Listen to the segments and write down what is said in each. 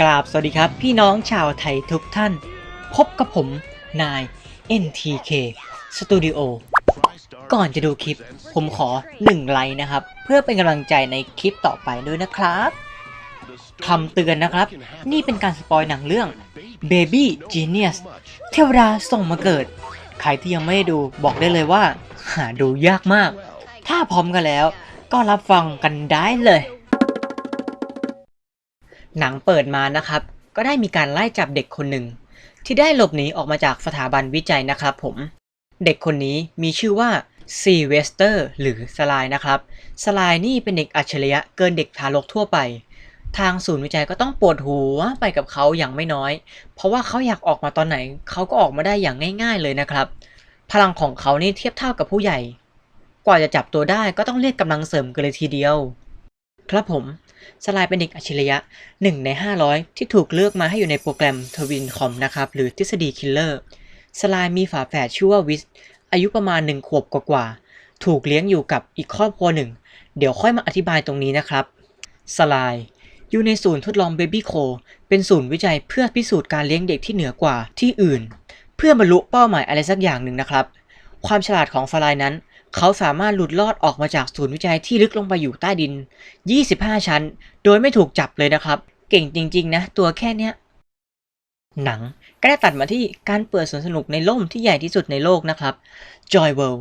กราบสวัสดีครับพี่น้องชาวไทยทุกท่าน พบกับผมนาย NTK Studio ก่อนจะดูคลิป ผมขอ 1 ไลค์นะครับ เพื่อเป็นกำลังใจในคลิปต่อไปด้วยนะครับคำเตือนนะครับ นี่เป็นการสปอยหนังเรื่อง Baby Genius เทวดาส่งมาเกิด ใครที่ยังไม่ได้ดูบอกได้เลยว่า หาดูยากมาก ถ้าพร้อมกันแล้ว ก็รับฟังกันได้เลย หนังเปิดมานะครับ ก็ได้มีการไล่จับเด็กคนหนึ่ง ที่ได้หลบหนีออกมาจากสถาบันวิจัยนะครับผม เด็กคนนี้มีชื่อว่าซีเวสเตอร์หรือสลายนะครับสลายนี่เป็นเด็กอัจฉริยะเกินเด็กทารกทั่วไป ทางศูนย์วิจัยก็ต้องปวดหัวไปกับเขาอย่างไม่น้อย เพราะว่าเขาอยากออกมาตอนไหนเขาก็ออกมาได้อย่างง่าย ๆเลยนะครับ พลังของเขานี่เทียบเท่ากับผู้ใหญ่ กว่าจะจับตัวได้ก็ต้องเรียกกำลังเสริมกันเลยทีเดียว ครับผม สลายเป็นเด็กอัจฉริยะ 1 ใน 500 ที่ถูกเลือกมาให้อยู่ในโปรแกรมทวินคอมนะครับ หรือทฤษฎีคิลเลอร์ สลายมีฝาแฝดชื่อว่าวิส อายุประมาณ 1 ขวบกว่าๆ ถูกเลี้ยงอยู่กับอีกครอบครัวหนึ่ง เดี๋ยวค่อยมาอธิบายตรงนี้นะครับ สลายอยู่ในศูนย์ทดลองเบบี้โคเป็นศูนย์วิจัยเพื่อพิสูจน์การเลี้ยงเด็กที่เหนือกว่าที่อื่น เพื่อบรรลุเป้าหมายอะไรสักอย่างหนึ่งนะครับ ความฉลาดของสลายนั้น เขาสามารถหลุดรอดออกมาจากศูนย์วิจัยที่ลึกลงไปอยู่ใต้ดิน 25 ชั้น โดยไม่ถูกจับเลยนะครับ เก่งจริง ๆ นะ ตัวแค่เนี้ย หนังก็ได้ตัดมาที่การเปิดสวนสนุกในร่มที่ใหญ่ที่สุดในโลกนะครับ Joy World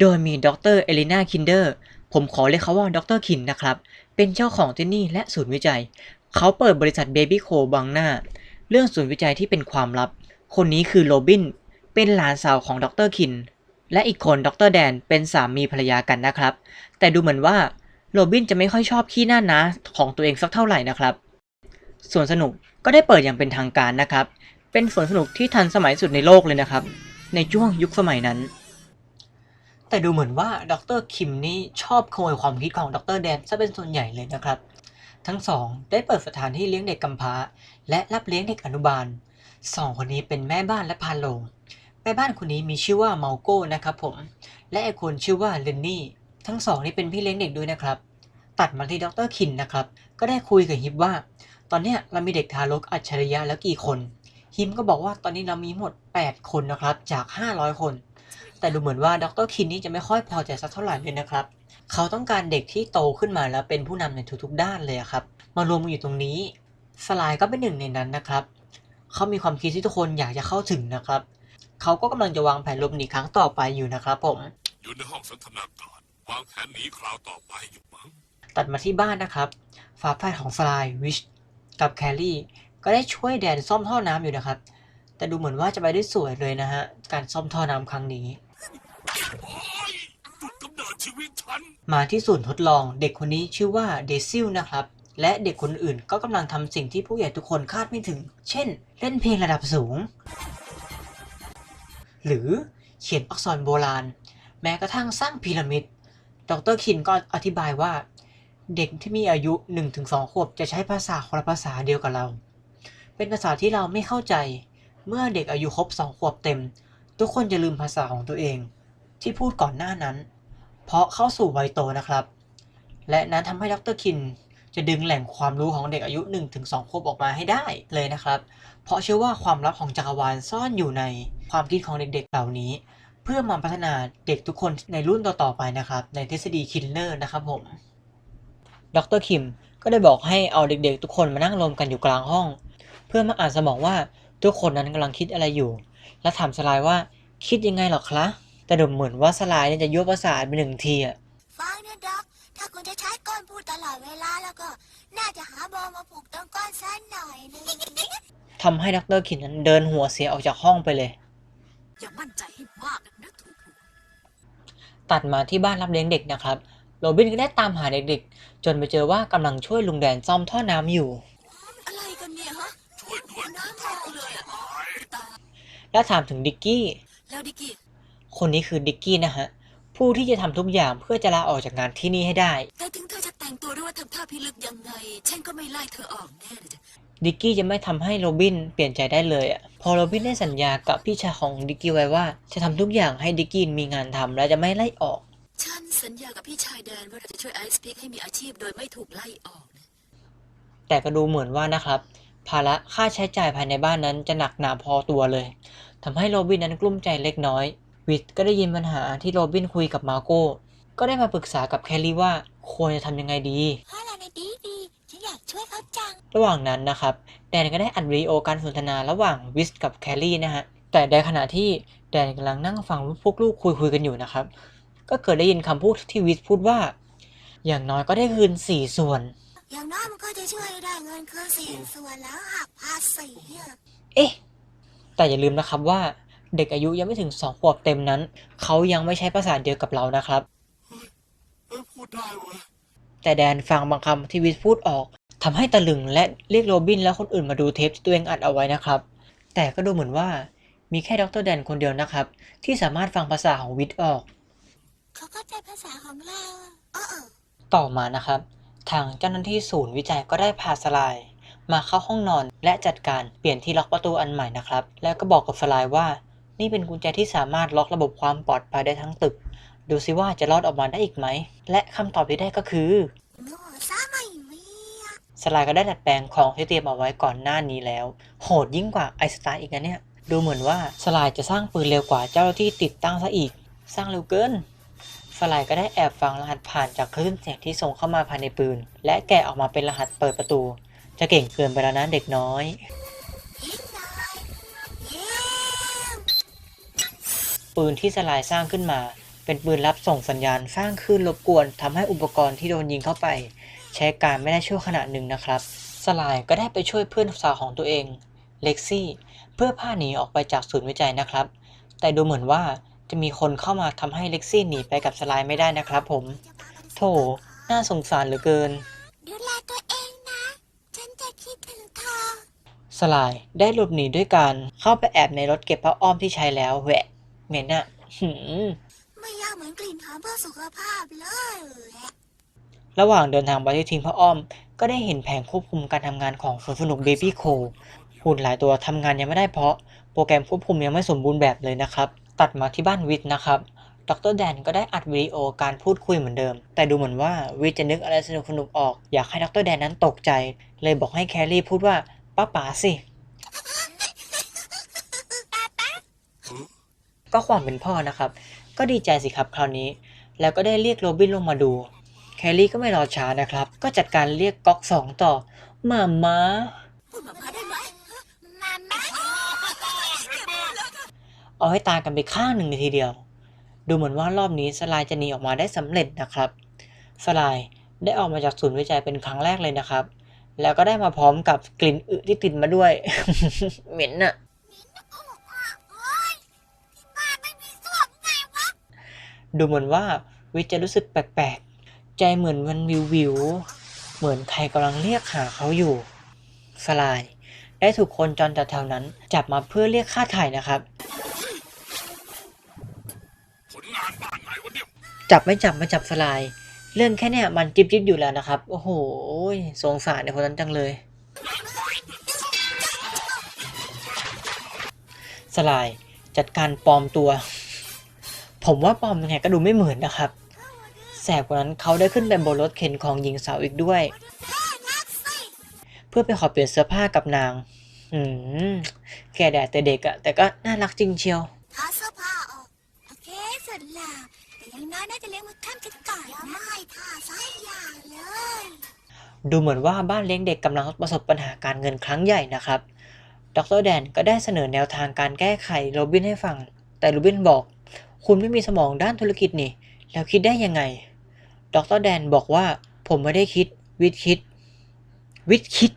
โดยมีดรเอลินาคินเดอร์ผมขอเรียกเขาว่าดรคินนะครับ เป็นเจ้าของที่นี่และศูนย์วิจัย เขาเปิดบริษัท Baby Co บังหน้า เรื่องศูนย์วิจัยที่เป็นความลับ คนนี้คือโรบิน เป็นหลานสาวของดรคิน และอีกคนดรแดนเป็นสามีภรรยากันนะครับ แต่ดูเหมือนว่าโรบินจะไม่ค่อยชอบขี้หน้านะของตัวเองสักเท่าไหร่นะครับ สวนสนุกก็ได้เปิดอย่างเป็นทางการนะครับ เป็นสวนสนุกที่ทันสมัยสุดในโลกเลยนะครับ ในช่วงยุคสมัยนั้น แต่ดูเหมือนว่าดรคิมนี่ชอบขโมยความคิดของดรแดนซะเป็นส่วนใหญ่เลยนะครับ ทั้งสองได้เปิดสถานที่เลี้ยงเด็กกำพร้า และรับเลี้ยงเด็กอนุบาลสองคนนี้เป็นแม่บ้านและพานโรง แม่บ้านคนนี้มีชื่อว่าเมาโก้นะครับผม และไอคนชื่อว่าเลนนี่ ทั้งสองนี่เป็นพี่เลี้ยงเด็กด้วยนะครับ ตัดมาที่ดรคินนะครับ ก็ได้คุยกับฮิปว่า ตอนนี้เรามีเด็กทารกอัจฉริยะแล้วกี่คน ฮิมก็บอกว่าตอนนี้เรามีหมด 8 คนนะครับ จาก 500 คน แต่ดูเหมือนว่าดรคินนี่จะไม่ค่อยพอใจสักเท่าไหร่เลยนะครับ เขาต้องการเด็กที่โตขึ้นมาแล้วเป็นผู้นำในทุกๆด้านเลยครับ มารวมกันอยู่ตรงนี้ สลายก็เป็นหนึ่งในนั้นนะครับ เขามีความคิดที่ทุกคนอยากจะเข้าถึงนะครับ เขาก็กำลังจะวางแผนหลบหนีครั้งต่อไปอยู่นะครับผม อยู่ในห้องสันทนาการวางแผนหนีคราวต่อไปอยู่มั้งตัดมาที่บ้านนะครับฝาแฝดของสลายวิชกับแคลรี่ก็ได้ช่วยแดนซ่อมท่อน้ำอยู่นะครับ แต่ดูเหมือนว่าจะไปได้สวยเลยนะฮะ การซ่อมท่อน้ำครั้งนี้โอ้ยจุดกำเนิดชีวิตฉันมาที่ศูนย์ทดลองเด็กคนนี้ชื่อว่าเดซิลนะครับ และเด็กคนอื่นก็กำลังทำสิ่งที่ผู้ใหญ่ทุกคนคาดไม่ถึง เช่น เล่นเพลงระดับสูง หรือเขียนอักษรโบราณ แม้กระทั่งสร้างพีระมิด ดรคินก็อธิบายว่า เด็กที่มีอายุ 1-2 ขวบจะใช้ภาษาคนละภาษาเดียวกับเรา เป็นภาษาที่เราไม่เข้าใจ เมื่อเด็กอายุครบ 2 ขวบเต็ม ทุกคนจะลืมภาษาของตัวเอง ที่พูดก่อนหน้านั้น เพราะเข้าสู่วัยโตนะครับ และนั้นทำให้ดรคินจะดึงแหล่งความรู้ของเด็กอายุ 1-2 ขวบออกมาให้ได้เลยนะครับ เพราะเชื่อว่าความลับของจักรวาลซ่อนอยู่ใน ความคิดของเด็กๆ เหล่านี้ เพื่อมาพัฒนาเด็กทุกคนในรุ่นต่อๆไปนะครับ ในทฤษฎีคิลเลอร์นะครับผม ดรคิมก็ได้บอกให้เอาเด็กๆ ทุกคนมานั่งรวมกันอยู่กลางห้อง เพื่อมาอ่านสมองว่าทุกคนนั้นกำลังคิดอะไรอยู่ และถามสลายว่าคิดยังไงหรอคะแต่ดูเหมือนว่าสลายเนี่ยจะยั่วประสาทไปหนึ่งทีอะฟังนะด็อกถ้าคุณจะใช้ก้อนพูดตลอดเวลาแล้วก็ น่าจะหาบอมาผูกตรงก้อนสั้นหน่อยนึงทำให้ดรคิมนั้นเดินหัวเสียออกจากห้องไปเลย อย่ามั่นใจให้มากนะถูกตัดมาที่บ้านรับเลี้ยงเด็กนะครับ โรบินก็ได้ตามหาเด็กๆ จนไปเจอว่ากำลังช่วยลุงแดนซ่อมท่อน้ำอยู่ อะไรกันเนี่ยฮะช่วยด้วยน้ำแตกเลยอะตายและถามถึงดิกกี้ แล้วดิกกี้คนนี้คือดิกกี้นะฮะ ผู้ที่จะทำทุกอย่างเพื่อจะลาออกจากงานที่นี่ให้ได้ แต่ถึงเธอจะแต่งตัวหรือว่าทำท่าพิลึกยังไงฉันก็ไม่ไล่เธอออกแน่เลยจ้ะ ดิกกี้จะไม่ทำให้โรบินเปลี่ยนใจได้เลยอะพอโรบินได้สัญญากับพี่ชายของดิกกี้ไว้ว่า จะทำทุกอย่างให้ดิกกี้มีงานทำและจะไม่ไล่ออก ฉันสัญญากับพี่ชายแดนว่าเราจะช่วยไอซ์พิกให้มีอาชีพโดยไม่ถูกไล่ออกนะแต่ก็ดูเหมือนว่านะครับ ภาระค่าใช้จ่ายภายในบ้านนั้นจะหนักหนาพอตัวเลยทำให้โรบินนั้นกลุ้มใจเล็กน้อย วิทก็ได้ยินปัญหาที่โรบินคุยกับมาโก้ ก็ได้มาปรึกษากับแคลรี่ว่าควรจะทำยังไงดีเพราะอะไรนะดีดีฉันอยาก ช่วยเขาจัง ระหว่างนั้นนะครับ แดนก็ได้อัดวิดีโอการสนทนาระหว่างวิสกับแคลรี่นะฮะ แต่ในขณะที่แดนกำลังนั่งฟังพวกลูกคุยคุยกันอยู่นะครับ ก็เกิดได้ยินคำพูดที่วิสพูดว่า อย่างน้อยก็ได้คืนสี่ส่วน อย่างน้อยมันก็จะช่วยได้เงินคืนสี่ส่วนแล้วหักภาษีอะเอ๊ะ แต่อย่าลืมนะครับว่าเด็กอายุยังไม่ถึงสองขวบเต็มนั้น เขายังไม่ใช้ภาษาเดียวกับเรานะครับเออพูดได้เว้ยแต่แดนฟังบางคำที่วิสพูดออก ทำให้ตะลึงและเรียกโรบินและคนอื่นมาดูเทปที่ตัวเองอัดเอาไว้นะครับ แต่ก็ดูเหมือนว่ามีแค่ดรแดนคนเดียวนะครับ ที่สามารถฟังภาษาของวิสออก เขาเข้าใจภาษาของเราอะเออเออต่อมานะครับ ทางเจ้าหน้าที่ศูนย์วิจัยก็ได้พาสลาย มาเข้าห้องนอนและจัดการเปลี่ยนที่ล็อกประตูอันใหม่นะครับ แล้วก็บอกกับสลายว่า นี่เป็นกุญแจที่สามารถล็อกระบบความปลอดภัยได้ทั้งตึก ดูซิว่าจะรอดออกมาได้อีกไหม และคำตอบที่ได้ก็คือ หนูซะไม่มีอะส ลายก็ได้ดัดแปลงของที่เตรียมเอาไว้ก่อนหน้านี้แล้ว โหดยิ่งกว่าไอสไตล์อีกนะเนี่ย ดูเหมือนว่าสลายจะสร้างปืนเร็วกว่าเจ้าที่ติดตั้งซะอีก สร้างเร็วเกินสลายก็ได้แอบฟังรหัสผ่านจากคลื่นเสียงที่ส่งเข้ามาภายในปืน และแกะออกมาเป็นรหัสเปิดประตู จะเก่งเกินไปแล้วนะเด็กน้อยปืนที่สลายสร้างขึ้นมา เป็นปืนรับส่งสัญญาณสร้างคลื่นรบกวนทำให้อุปกรณ์ที่โดนยิงเข้าไป ใช้การไม่ได้ชั่วขณะหนึ่งนะครับ สลายก็ได้ไปช่วยเพื่อนสาวของตัวเอง เล็กซี่ เพื่อพาหนีออกไปจากศูนย์วิจัยนะครับ แต่ดูเหมือนว่าจะมีคนเข้ามาทำให้เล็กซี่หนีไปกับสลายไม่ได้นะครับผม โถ น่าสงสารเหลือเกิน ดูแลตัวเองนะ ฉันจะคิดถึงเธอ สลายได้หลบหนีด้วยการเข้าไปแอบในรถเก็บผ้าอ้อมที่ใช้แล้วแหวะเหม็นอะหืม ไม่ยากเหมือนกลิ่นหอมเพื่อสุขภาพเลยแหละ ระหว่างเดินทางไปที่ทิ้งผ้าอ้อม ก็ได้เห็นแผงควบคุมการทำงานของสวนสนุกเบบี้โคหุ่นหลายตัวทำงานยังไม่ได้เพราะโปรแกรมควบคุมยังไม่สมบูรณ์แบบเลยนะครับ ตัดมาที่บ้านวิทย์นะครับดรแดนก็ได้อัดวิดีโอการพูดคุยเหมือนเดิม แต่ดูเหมือนว่าวิทจะนึกอะไรสนุกสนุกๆออก อยากให้ดรแดนนั้นตกใจ เลยบอกให้แคลรี่พูดว่าป้าป๋าสิก็ความเป็นพ่อนะครับ ก็ดีใจสิครับคราวนี้ แล้วก็ได้เรียกโรบินลงมาดู แคลรี่ก็ไม่รอช้านะครับ ก็จัดการเรียกก๊อกสองต่อมาม้ามามาได้ไหมมามาเอาให้ตายกันไปข้างหนึ่งเลยทีเดียว ดูเหมือนว่ารอบนี้สลายจะหนีออกมาได้สำเร็จนะครับ สลายได้ออกมาจากศูนย์วิจัยเป็นครั้งแรกเลยนะครับ แล้วก็ได้มาพร้อมกับกลิ่นอึที่ติดมาด้วย เหม็นอะดูเหมือนว่าวิทย์จะรู้สึกแปลก ใจเหมือนมันวิววิวๆเหมือนใครกำลังเรียกหาเขาอยู่ สลาย ได้ถูกคนจรจัดแถวนั้น จับมาเพื่อเรียกค่าถ่ายนะครับผลงานบ้านไหนวะเนี่ยจับไม่จับไม่จับสลาย เรื่องแค่เนี้ยมันจิบจิบอยู่แล้วนะครับ โอ้โหสงสารในคนนั้นจังเลย สลายจัดการปลอมตัว ผมว่าปลอมยังไงก็ดูไม่เหมือนนะครับ แสบกว่านั้นเขาได้ขึ้นไปบนรถเข็นของหญิงสาวอีกด้วย เพื่อไปขอเปลี่ยนเสื้อผ้ากับนาง อืม แกแดดแต่เด็กอะแต่ก็น่ารักจริงเชียวถอดเสื้อผ้าออกโอเคสุดละแต่อยังน้อยน่าจะเลี้ยงมือข้ามกันก่อนนะไม่ท่าสายอย่างเลย ดูเหมือนว่าบ้านเลี้ยงเด็กกำลังประสบปัญหาการเงินครั้งใหญ่นะครับ ดรแดนก็ได้เสนอแนวทางการแก้ไขโรบินให้ฟัง แต่โรบินบอก คุณไม่มีสมองด้านธุรกิจนี่ แล้วคิดได้ยังไง ดรแดนบอกว่าผมไม่ได้คิด วิทย์คิด วิทย์คิด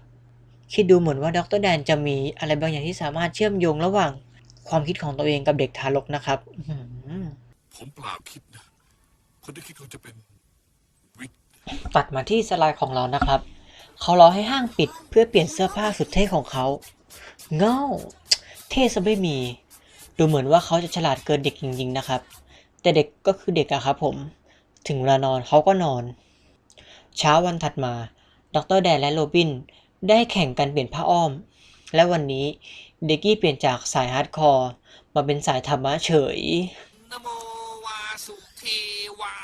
คิดดูเหมือนว่าดรแดนจะมีอะไรบางอย่างที่สามารถเชื่อมโยงระหว่าง ความคิดของตัวเองกับเด็กทารกนะครับอื้อหือผมเปล่าคิดนะคนที่คิดเขาจะเป็นวิทย์ตัดมาที่สไลด์ของเรานะครับ เขารอให้ห้างปิดเพื่อเปลี่ยนเสื้อผ้าสุดเท่ของเขาเง้าเท่ซะไม่มี ดูเหมือนว่าเขาจะฉลาดเกินเด็กจริงๆนะครับ แต่เด็กก็คือเด็กอะครับผม ถึงเวลานอนเขาก็นอน เช้าวันถัดมาดรแดนและโรบินได้แข่งกันเปลี่ยนผ้าอ้อม และวันนี้เด็กกี้เปลี่ยนจากสายฮาร์ดคอร์มาเป็นสายธรรมะเฉยนโมวาสุเทวา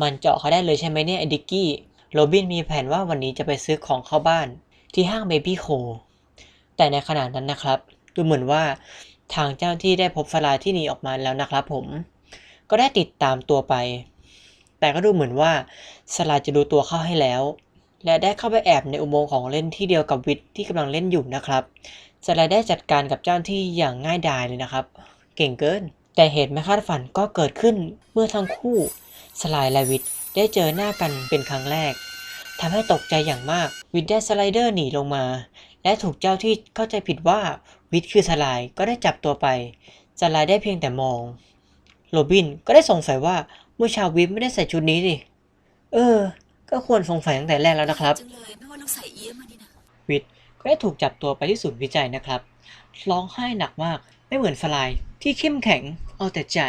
มันเจาะเขาได้เลยใช่ไหมเนี่ยไอ้ดิกกี้ โรบินมีแผนว่าวันนี้จะไปซื้อของเข้าบ้านที่ห้างเบบี้โคแต่ในขณะนั้นนะครับ ดูเหมือนว่า ทางเจ้าหน้าที่ได้พบสลายที่หนีออกมาแล้วนะครับผม ก็ได้ติดตามตัวไป แต่ก็ดูเหมือนว่าสลายจะดูตัวเข้าให้แล้ว และได้เข้าไปแอบในอุโมงค์ของเล่นที่เดียวกับวิทที่กำลังเล่นอยู่นะครับสลายได้จัดการกับเจ้าหน้าที่อย่างง่ายดายเลยนะครับ เก่งเกิน แต่เหตุไม่คาดฝันก็เกิดขึ้นเมื่อทั้งคู่ สลายและวิทได้เจอหน้ากันเป็นครั้งแรกทำให้ตกใจอย่างมาก วิทได้สไลเดอร์หนีลงมา และถูกเจ้าที่เข้าใจผิดว่า วิทคือสลายก็ได้จับตัวไปสลายได้เพียงแต่มอง โรบินก็ได้สงสัยว่าเมื่อเชาววิทไม่ได้ใส่ชุดนี้สิเออ ก็ควรสงสัยตั้งแต่แรกแล้วนะครับจังเลยไม่ว่าเราใส่เอี้ยมานี่นะวิทย์ก็ได้ถูกจับตัวไปที่ศูนย์วิจัยนะครับร้องไห้หนักมากไม่เหมือนสลายที่เข้มแข็งเอาแต่ใจ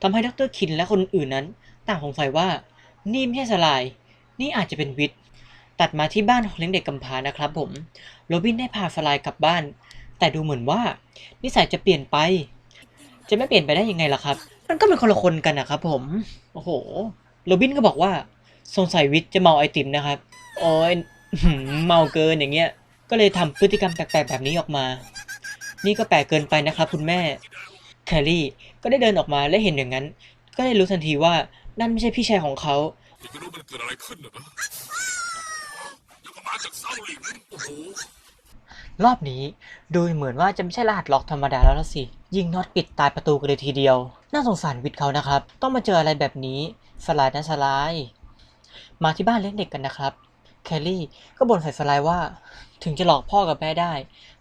ทำให้ดรคินและคนอื่นนั้น ต่างสงสัยว่านี่ไม่ใช่สลาย นี่อาจจะเป็นวิทย์ตัดมาที่บ้านของเลี้ยงเด็กกำพร้านะครับผมโรบินได้พาสลายกลับบ้าน แต่ดูเหมือนว่า นิสัยจะเปลี่ยนไป จะไม่เปลี่ยนไปได้ยังไงล่ะครับ มันก็เป็นคนละคนกันนะครับผม โอ้โห โรบินก็บอกว่า สงสัยวิทย์จะเมาไอติมนะครับ โอ้ยเมาเกินอย่างเงี้ย ก็เลยทำพฤติกรรมแปลกๆแบบนี้ออกมา นี่ก็แปลกเกินไปนะครับคุณแม่ แคลรี่ก็ได้เดินออกมาและเห็นอย่างนั้น ก็ได้รู้ทันทีว่านั่นไม่ใช่พี่ชายของเขาอยากรู้มันเกิดอะไรขึ้นนะนะแล้วก็มาจากเซาหลิงโอ้โห รอบนี้ดูเหมือนว่าจะไม่ใช่รหัสล็อกธรรมดาแล้วละสิ ยิงน็อตปิดตายประตูกันเลยทีเดียว น่าสงสารวิทย์เขานะครับ ต้องมาเจออะไรแบบนี้ สลายนะสลาย มาที่บ้านเลี้ยงเด็กกันนะครับ แคลรี่ก็บ่นใส่สลายว่า ถึงจะหลอกพ่อกับแม่ได้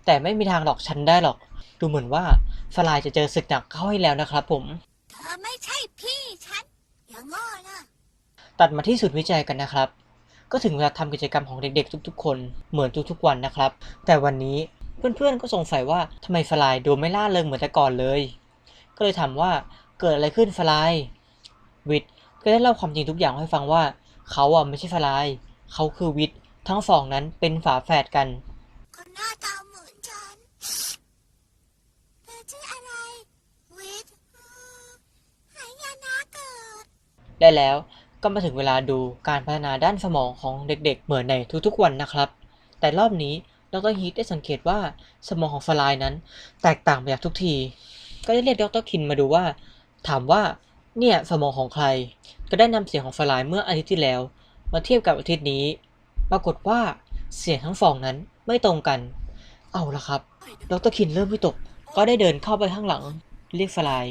แต่ไม่มีทางหลอกฉันได้หรอก ดูเหมือนว่าสลายจะเจอศึกหนักเข้าให้แล้วนะครับผม เธอไม่ใช่พี่ฉัน อย่างโง่นะ ตัดมาที่ศูนย์วิจัยกันนะครับ ก็ถึงเวลาทำกิจกรรมของเด็กๆ ทุกๆ คนเหมือนทุกๆวันนะครับ แต่วันนี้เพื่อนๆก็สงสัยว่าทำไมฟลายดูไม่ล่าเริงเหมือนแต่ก่อนเลย ก็เลยถามว่าเกิดอะไรขึ้นฟลายวิทย์ก็ได้เล่าความจริงทุกอย่างให้ฟังว่า เขาอะไม่ใช่ฟลายเขาคือวิทย์ทั้งสองนั้นเป็นฝาแฝดกันคนหน้าตาเหมือนฉันเธอชื่ออะไรวิทย์อืมหายานาเกิดได้แล้ว ก็มาถึงเวลาดูการพัฒนาด้านสมองของเด็กๆ เหมือนในทุกๆวันนะครับ แต่รอบนี้ดรฮีทได้สังเกตว่าสมองของฟลายนั้น แตกต่างไปจากทุกที ก็ได้เรียกดรคินมาดูว่า ถามว่าเนี่ยสมองของใคร ก็ได้นำเสียงของฟลายเมื่ออาทิตย์ที่แล้ว มาเทียบกับอาทิตย์นี้ ปรากฏว่าเสียงทั้งสองนั้นไม่ตรงกัน เอาละครับ ดรคินเริ่มวิตก ก็ได้เดินเข้าไปข้างหลัง เรียกฟลาย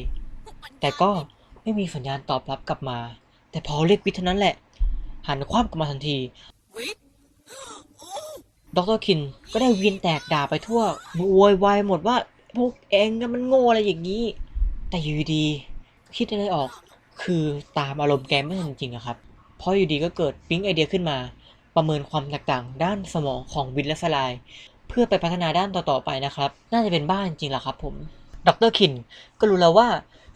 แต่ก็ไม่มีสัญญาณตอบรับกลับมา แต่พอเรียกวิทย์เท่านั้นแหละ หันคว้ำกลับมาทันทีวิทย์ดรคินก็ได้เวียนแตกด่าไปทั่วโวยวายหมดว่าพวกเองมันโง่อะไรอย่างนี้ แต่อยู่ดีคิดอะไรออก คือตามอารมณ์แกไม่ทันจริงอะครับ เพราะอยู่ดีก็เกิดปิ๊งไอเดียขึ้นมา ประเมินความแตกต่างด้านสมองของวิทและสลาย เพื่อไปพัฒนาด้านต่อๆไปนะครับ น่าจะเป็นบ้านจริงๆแหละครับผม ดรคินก็รู้แล้วว่า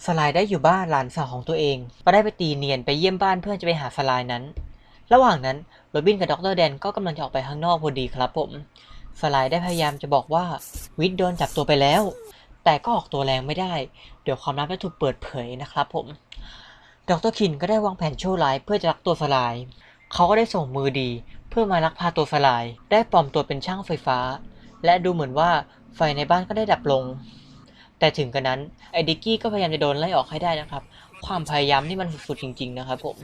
สลายได้อยู่บ้านหลานสาวของตัวเองก็ได้ไปตีเนียนไปเยี่ยมบ้านเพื่อจะไปหาสลายนั้น ระหว่างนั้นโรบินกับดรแดนก็กำลังจะออกไปข้างนอกพอดีครับผมสลายได้พยายามจะบอกว่าวิทย์โดนจับตัวไปแล้ว แต่ก็ออกตัวแรงไม่ได้ เดี๋ยวความลับจะถูกเปิดเผยนะครับผม ดรคินก็ได้วางแผนโชั่วร้ายเพื่อจะลักตัวสลาย เขาก็ได้ส่งมือดี เพื่อมาลักพาตัวสลาย ได้ปลอมตัวเป็นช่างไฟฟ้า และดูเหมือนว่าไฟในบ้านก็ได้ดับลง แต่ถึงกระนั้นไอ้ดิกกี้ก็พยายามจะโดนไล่ออกให้ได้นะครับ ความพยายามนี่มันสุดๆจริง ๆ นะครับผม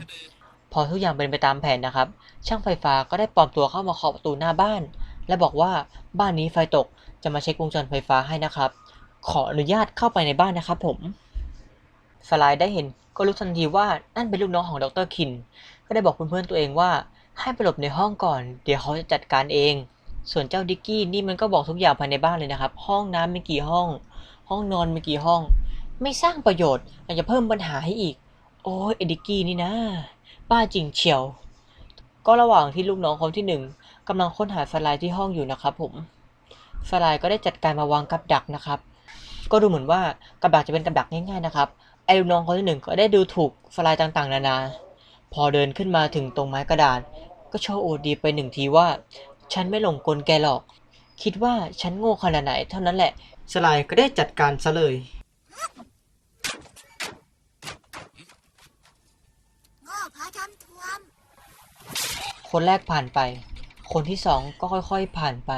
พอทุกอย่างเป็นไปตามแผนนะครับ ช่างไฟฟ้าก็ได้ปลอมตัวเข้ามาเคาะประตูหน้าบ้าน และบอกว่าบ้านนี้ไฟตกจะมาเช็ควงจรไฟฟ้าให้นะครับ ขออนุญาตเข้าไปในบ้านนะครับ ผมสไลด์ได้เห็นก็รู้ทันทีว่านั่นเป็นลูกน้องของดรคิน ก็ได้บอกเพื่อนๆตัวเองว่าให้ไปหลบในห้องก่อน เดี๋ยวเขาจะจัดการเอง ส่วนเจ้าดิกกี้นี่มันก็บอกทุกอย่างภายในบ้านเลยนะครับ ห้องน้ำมีกี่ห้อง ห้องนอนมีกี่ห้อง ไม่สร้างประโยชน์ยังจะเพิ่มปัญหาให้อีก โอ้ยเอดิกกี้นี่นะบ้าจริงเชียว ก็ระหว่างที่ลูกน้องคนที่หนึ่งกำลังค้นหาสไลด์ที่ห้องอยู่นะครับผมสไลด์ก็ได้จัดการมาวางกับดักนะครับ ก็ดูเหมือนว่ากับดักจะเป็นกับดักง่ายๆนะครับไอ้ลูกน้องคนที่หนึ่งก็ได้ดูถูกสไลด์ต่างๆ นานา พอเดินขึ้นมาถึงตรงไม้กระดาน ก็โชว์โอดีไปหนึ่งทีว่า ฉันไม่หลงกลแกหรอก คิดว่าฉันโง่ขนาดไหนเท่านั้นแหละ สไลด์ก็ได้จัดการซะเลยโง่เพราะทำทวมคนแรกผ่านไป คนที่สองก็ค่อยๆผ่านไป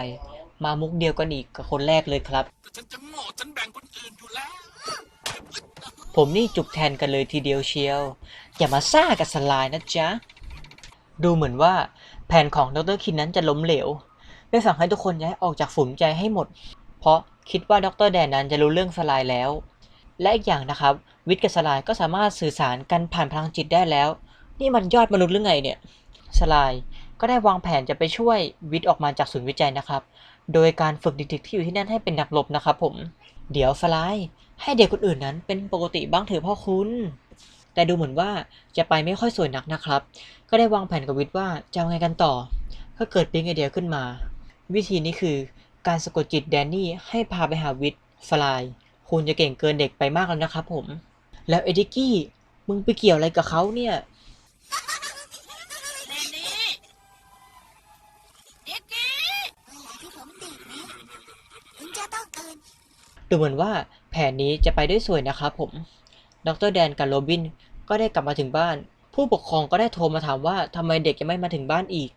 มามุกเดียวกันอีกกับคนแรกเลยครับแต่ฉันจะโง่ฉันแบ่งคนอื่นอยู่แล้วผมนี่จุกแทนกันเลยทีเดียวเชียว อย่ามาซ่ากับสลายนะจ๊ะ ดูเหมือนว่าแผนของดรคินนั้นจะล้มเหลว ได้สั่งให้ทุกคนย้ายออกจากฝูงใจให้หมด เพราะคิดว่าดรแดนนั้นจะรู้เรื่องสลายแล้ว และอีกอย่างนะครับ วิทย์กับสลายก็สามารถสื่อสารกันผ่านพลังจิตได้แล้ว นี่มันยอดมนุษย์หรือไงเนี่ย สลายก็ได้วางแผนจะไปช่วยวิทย์ออกมาจากศูนย์วิจัยนะครับ โดยการฝึกเด็กๆที่อยู่ที่นั่นให้เป็นนักรบนะครับผม เดี๋ยวสลายให้เด็กคนอื่นนั้นเป็นปกติบ้างเถอะพ่อคุณ แต่ดูเหมือนว่าจะไปไม่ค่อยสวยนักนะครับ ก็ได้วางแผนกับวิทย์ว่าจะเอาไงกันต่อ ก็เกิดปิ๊งไอเดียขึ้นมา วิธีนี้คือ การสะกดจิตแดนนี่ให้พาไปหาวิทย์ฟลาย คุณจะเก่งเกินเด็กไปมากแล้วนะครับผม แล้วเอดิกกี้ มึงไปเกี่ยวอะไรกับเขาเนี่ยเรนนี่เด็กกี้เวลาที่ผมเด็กนี้คุณจะต้องตื่นดูเหมือนว่าแผนนี้จะไปได้สวยนะครับผม ดรแดนกับโรบินก็ได้กลับมาถึงบ้าน ผู้ปกครองก็ได้โทรมาถามว่าทำไมเด็กยังไม่มาถึงบ้านอีก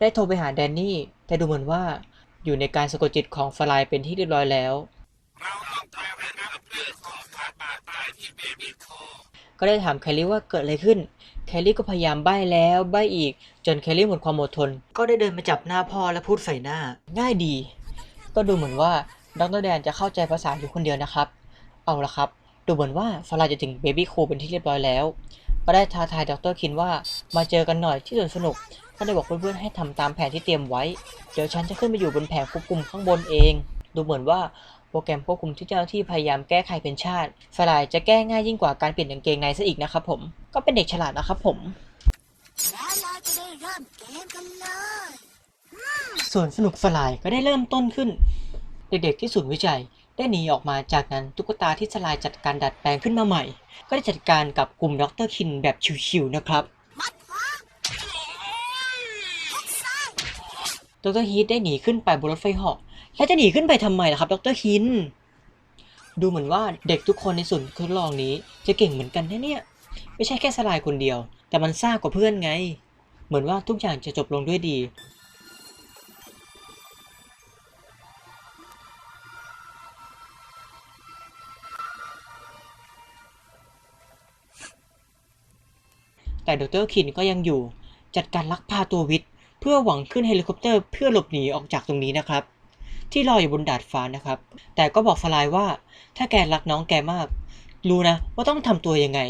ได้โทรไปหาแดนนี่ แต่ดูเหมือนว่า อยู่ในการสะกดจิตของฟลายเป็นที่เรียบร้อยแล้ว เราต้องไประงับเรื่อของขาดบาดตายที่เบบี้คก็ได้ถามแคลรี่ว่าเกิดอะไรขึ้น แคลรี่ก็พยายามใบ้แล้วใบ้อีก จนแคลรี่หมดความอดทน ก็ได้เดินมาจับหน้าพ่อและพูดใส่หน้า ง่ายดี ก็ดูเหมือนว่าดรแดนจะเข้าใจภาษาอยู่คนเดียวนะครับ เอาละครับ ดูเหมือนว่าฟลายจะถึงเบบี้คูเป็นที่เรียบร้อยแล้วก็ได้ท้าทายดรคินว่ามาเจอกันหน่อยที่สวนสนุก ก็ได้บอกเพื่อนๆให้ทำตามแผนที่เตรียมไว้ เดี๋ยวฉันจะขึ้นไปอยู่บนแผงควบคุมข้างบนเอง ดูเหมือนว่าโปรแกรมควบคุมที่เจ้าหน้าที่พยายามแก้ไขเป็นชาติฟลายจะแก้ง่ายยิ่งกว่าการเปลี่ยนกางเกงในซะอีกนะครับผม ก็เป็นเด็กฉลาดนะครับผม แล้วเราจะได้เริ่มเกมกันเลยส่วนสนุกฟลายก็ได้เริ่มต้นขึ้น เด็กๆที่ศูนย์วิจัยได้หนีออกมาจากนั้นตุ๊กตาที่สลายจัดการดัดแปลงขึ้นมาใหม่ ก็ได้จัดการกับกลุ่มด็อกเตอร์คินแบบชิวๆนะครับ มัดขวาทุกซ้าย ดรฮีทได้หนีขึ้นไปบนรถไฟเหาะ แล้วจะหนีขึ้นไปทำไมล่ะครับ ดรคิน ดูเหมือนว่าเด็กทุกคนในศูนย์ทดลองนี้ จะเก่งเหมือนกันนะเนี่ย ไม่ใช่แค่สลายคนเดียว แต่มันซ่ากว่าเพื่อนไง เหมือนว่าทุกอย่างจะจบลงด้วยดี แต่ดรคินก็ยังอยู่ จัดการลักพาตัววิทย์ พื่อหวังขึ้นเฮลิคอปเตอร์เพื่อหลบหนีออกจากตรงนี้นะครับ ที่รออยู่บนดาดฟ้านะครับ แต่ก็บอกฟลายว่า ถ้าแกรักน้องแกมาก รู้นะว่าต้องทำตัวยังไง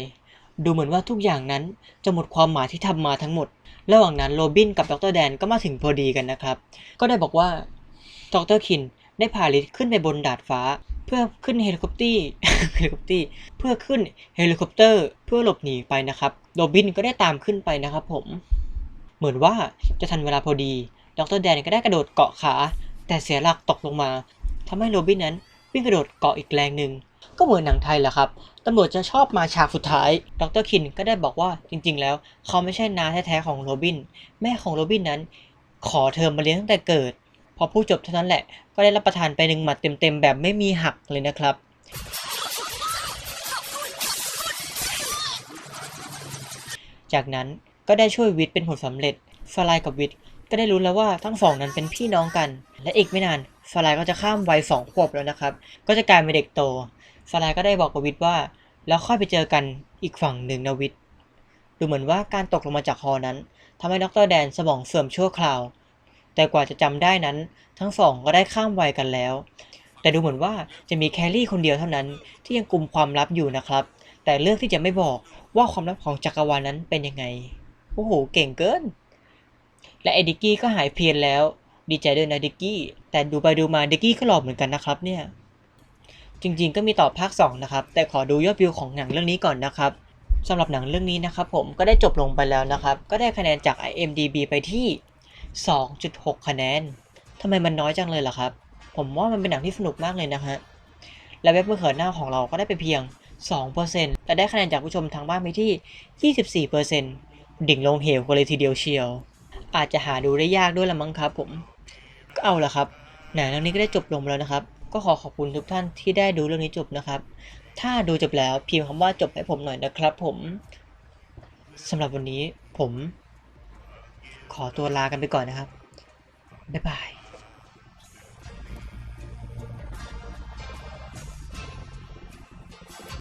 ดูเหมือนว่าทุกอย่างนั้นจะหมดความหมายที่ทำมาทั้งหมด ระหว่างนั้นโรบินกับดรแดนก็มาถึงพอดีกันนะครับ ก็ได้บอกว่าดรคินได้พาลิสขึ้นไปบนดาดฟ้า เพื่อขึ้นเฮลิคอปเตอร์เฮลิคอปเตอร์เพื่อขึ้นเฮลิคอปเตอร์ เพื่อหลบหนีไปนะครับโรบินก็ได้ตามขึ้นไปนะครับผม เหมือนว่าจะทันเวลาพอดี ดรแดนก็ได้กระโดดเกาะขา แต่เสียหลักตกลงมาทำให้โรบินนั้นวิ่งกระโดดเกาะอีกแรงหนึ่ง ก็เหมือนหนังไทยแหละครับ ตำรวจจะชอบมาฉากสุดท้าย ดรคินก็ได้บอกว่าจริง ๆ แล้ว เขาไม่ใช่น้าแท้ๆของโรบิน แม่ของโรบินนั้น ขอเธอมาเลี้ยงตั้งแต่เกิด พอพูดจบเท่านั้นแหละ ก็ได้รับประทานไปหนึ่งหมัดเต็มๆแบบไม่มีหักเลยนะครับจากนั้น ก็ได้ช่วยวิทย์เป็นผลสำเร็จฟลายกับวิทย์ก็ได้รู้แล้วว่าทั้งสองนั้นเป็นพี่น้องกัน และอีกไม่นานฟลายก็จะข้ามวัยสองขวบแล้วนะครับ ก็จะกลายเป็นเด็กโตฟลายก็ได้บอกกับวิทย์ว่า แล้วค่อยไปเจอกันอีกฝั่งหนึ่งนะวิทย์ดูเหมือนว่าการตกลงมาจากฮอนั้นทำให้ดรแดนสมองเสื่อมชั่วคราว แต่กว่าจะจำได้นั้น ทั้งสองก็ได้ข้ามวัยกันแล้ว แต่ดูเหมือนว่าจะมีแคลรี่คนเดียวเท่านั้นที่ยังกลุ่มความลับอยู่นะครับ แต่เลือกที่จะไม่บอกว่าความลับของจักรวาลนั้นเป็นยังไง โอ้โห เก่งเกิน และไอ้ดิกกี้ก็หายเพียนแล้ว ดีใจด้วยนะดิกกี้ แต่ดูไปดูมาดิกกี้ก็หล่อเหมือนกันนะครับเนี่ย จริงๆก็มีต่อภาค 2 นะครับ แต่ขอดูยอดวิวของหนังเรื่องนี้ก่อนนะครับสำหรับหนังเรื่องนี้นะครับผมก็ได้จบลงไปแล้วนะครับ ก็ได้คะแนนจาก IMDB ไปที่ 2.6 คะแนนทำไมมันน้อยจังเลยล่ะครับ ผมว่ามันเป็นหนังที่สนุกมากเลยนะฮะ และเว็บมือเขินหน้าของเราก็ได้ไปเพียง 2%และได้คะแนนจากผู้ชมทางบ้านไปที่ 24% ดิ่งลงเหวกันเลยทีเดียวเชียว อาจจะหาดูได้ยากด้วยละมั้งครับ ผมก็เอาละครับหนังเรื่องนี้ก็ได้จบลงแล้วนะครับ ก็ขอขอบคุณทุกท่านที่ได้ดูเรื่องนี้จบนะครับ ถ้าดูจบแล้วพิมพ์คำว่าจบให้ผมหน่อยนะครับ ผมสำหรับวันนี้ผม ขอตัวลากันไปก่อนนะครับบ๊ายบาย